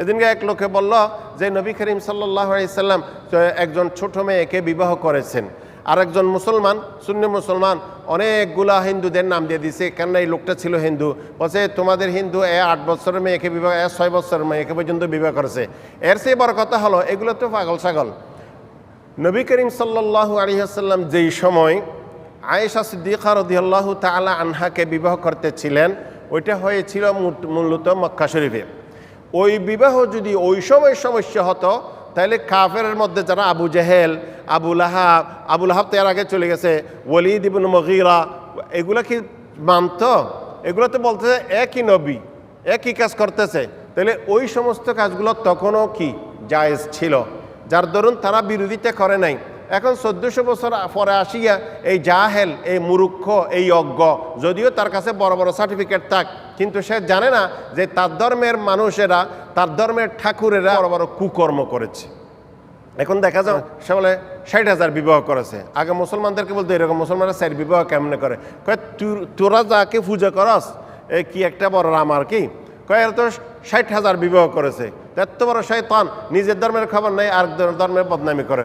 এদিনকে এক লোকে বলল যে, নবী করিম সাল্লাহ আলাইসাল্লাম একজন ছোট মেয়েকে বিবাহ করেছেন। আর একজন মুসলমান শূন্য মুসলমান, অনেকগুলা হিন্দুদের নাম দিয়ে দিছে কেননা এই লোকটা ছিল হিন্দু। বলছে, তোমাদের হিন্দু এ আট বছরের মেয়েকে বিবাহ, এ ছয় বছরের মেয়েকে পর্যন্ত বিবাহ করেছে। এর চেয়ে বড় কথা হলো, এগুলো তো পাগল ছাগল। নবী করিম সাল্লাল্লাহু আলহিহাসাল্লাম যেই সময় আয়েশা সিদ্দিকা রদিয়াল্লাহ তালা আনহাকে বিবাহ করতেছিলেন ওইটা হয়েছিল মূল- মূলত মক্কা শরীফে। ওই বিবাহ যদি ওই সময় সমস্যা হতো, তাহলে কাফের মধ্যে যারা আবু জেহেল, আবু লাহাব আবু লাহাব তো এর আগে চলে গেছে ওলিদ ইবন মগিরা, এগুলা কি মানত? এগুলো তো বলতেছে একই নবী, একই কাজ করতেছে। তাহলে ওই সমস্ত কাজগুলো তখনও কি জায়েজ ছিল? যার দরুন তারা বিরোধিতা করে নাই। এখন চোদ্দশো বছর পরে আসিয়া এই জাহেল, এই মুরুক্ষ, এই অজ্ঞ, যদিও তার কাছে বড় বড় সার্টিফিকেট থাক, কিন্তু সে জানে না যে তার ধর্মের মানুষেরা, তার ধর্মের ঠাকুরেরা বড় বড় কুকর্ম করেছে। এখন দেখা যায় সে বলে ষাট হাজার বিবাহ করেছে। আগে মুসলমানদেরকে বলতো, এরকম মুসলমানরা ষাট বিবাহ কেমনে করে? কয় "তু- তোরা যাকে পূজা করস, এ কি একটা বড় রাম আর কি? কয়, এরা তো ষাট হাজার বিবাহ করেছে। এত বড় শয়তান, নিজের ধর্মের খবর নেই আর ধর্মের বদনামি করে।